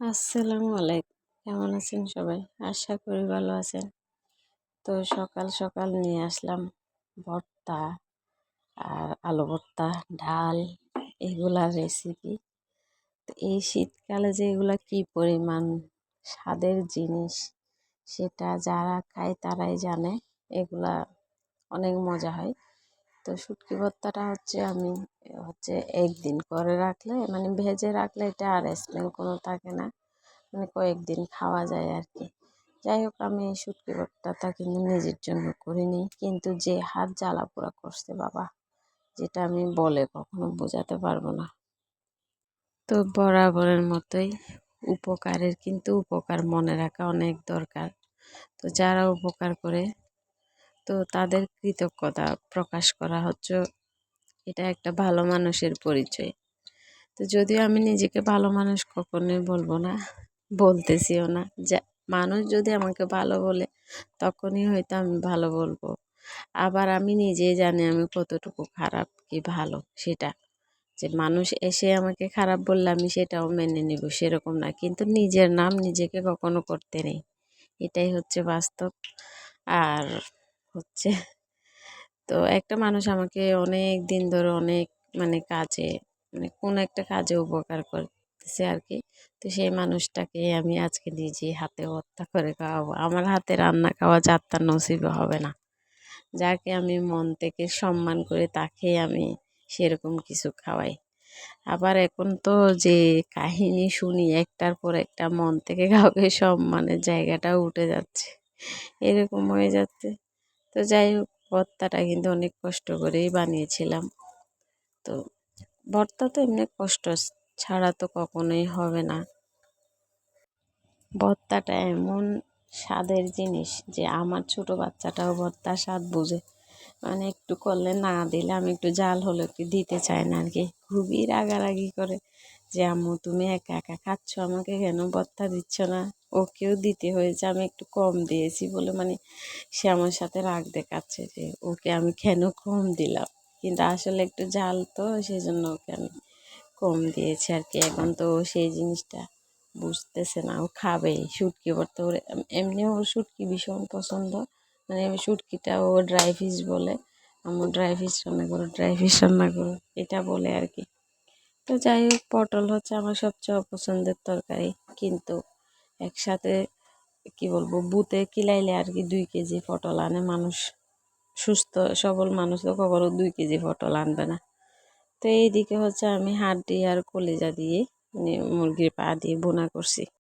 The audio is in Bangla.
আসসালামু আলাইকুম। কেমন আছেন সবাই? আশা করি ভালো আছেন। তো সকাল সকাল নিয়ে আসলাম ভর্তা আর আলু ভর্তা, ডাল, এগুলা রেসিপি তো এই শীতকালে যে এগুলা কী পরিমাণ স্বাদের জিনিস সেটা যারা খায় তারাই জানে, এগুলা অনেক মজা হয়। তো শুটকি ভর্তাটা হচ্ছে আমি হচ্ছে একদিন করে রাখলে মানে ভেজে রাখলে এটা আর স্মেল কোনো থাকে না। মানে কয়েকদিন খাওয়া যায় আর কি যাই হোক, আমি এই শুটকি ভর্তাটা কিন্তু নিজের জন্য করিনি। কিন্তু যে হাত জ্বালা পোড়া করছে বাবা, যেটা আমি বলে কখনো বোঝাতে পারব না। তো বরাবরের মতোই উপকারের, কিন্তু উপকার মনে রাখা অনেক দরকার। তো যারা উপকার করে তো তাদের কৃতজ্ঞতা প্রকাশ করা হচ্ছে। এটা একটা ভালো মানুষের পরিচয়। তো যদিও আমি নিজেকে ভালো মানুষ কখনোই বলব না, বলতেছিও না। যা, মানুষ যদি আমাকে ভালো বলে, তখনই হয়তো আমি ভালো বলব। আবার আমি নিজেই জানি আমি কতটুকু খারাপ কি ভালো, সেটা। যে মানুষ এসে আমাকে খারাপ বললে আমি সেটাও মেনে নিব, সেরকম না। কিন্তু নিজের নাম নিজেকে কখনো করতে নেই। এটাই হচ্ছে বাস্তব। আর হচ্ছে। তো একটা মানুষ আমাকে অনেক দিন ধরে অনেক মানে কাজে মানে কোনো একটা কাজে উপকার করতেছে আর কি তো সেই মানুষটাকে আমি আজকে নিজে হাতে হত্যা করে খাওয়াবো। আমার হাতে রান্না খাওয়া যাত্রা নসিব হবে না। যাকে আমি মন থেকে সম্মান করে তাকে আমি সেরকম কিছু খাওয়াই। আবার এখন তো যে কাহিনী শুনি, একটার পর একটা মন থেকে কাউকে সম্মানের জায়গাটা উঠে যাচ্ছে। এরকম হয়ে যাচ্ছে। তো যাই হোক, ভর্তাটা কিন্তু অনেক কষ্ট করেই বানিয়েছিলাম। তো ভর্তা তো এমনি কষ্ট, ছাড়া তো কখনোই হবে না। ভর্তাটা এমন স্বাদের জিনিস যে আমার ছোট বাচ্চাটাও ভর্তার স্বাদ বুঝে। মানে একটু করলে না দিলে আমি একটু জাল হলে একটু দিতে চাই না আর কি খুবই রাগারাগি করে যে, আম্মু, তুমি একা একা খাচ্ছ? আমাকে কেন ভর্তা দিচ্ছ না? ওকেও দিতে হয়েছে, আমি একটু কম দিয়েছি বলে মানে সে আমার সাথে রাগ দেখাচ্ছে যে ওকে আমি কেন কম দিলাম? কিন্তু আসলে একটু জাল তো সেই জন্য ওকে আমি কম দিয়েছি আর কি। এখন তো সেই জিনিসটা বুঝতেছে না, ও খাবে শুটকি ভর্তা। ওর এমনিও ওর শুটকি ভীষণ পছন্দ। মানে আমি শুটকিটা ও ড্রাই ফিশ বলে আমার ড্রাই ফিশ রান্না করো ড্রাই ফিশ রান্না করো এটা বলে আর কি। তো যাই হোক, পটল হচ্ছে আমার সবচেয়ে অপছন্দের তরকারি, কিন্তু একসাথে, কি বলব, বুতে কিলাইলে আর কি দুই কেজি পটল আনে। মানুষ সুস্থ, সবল মানুষ তো কখনো দুই কেজি পটল আনবে না। তো এইদিকে হচ্ছে আমি হাড্ডি আর কলিজা দিয়ে মানে মুরগির পা দিয়ে বোনা করছি।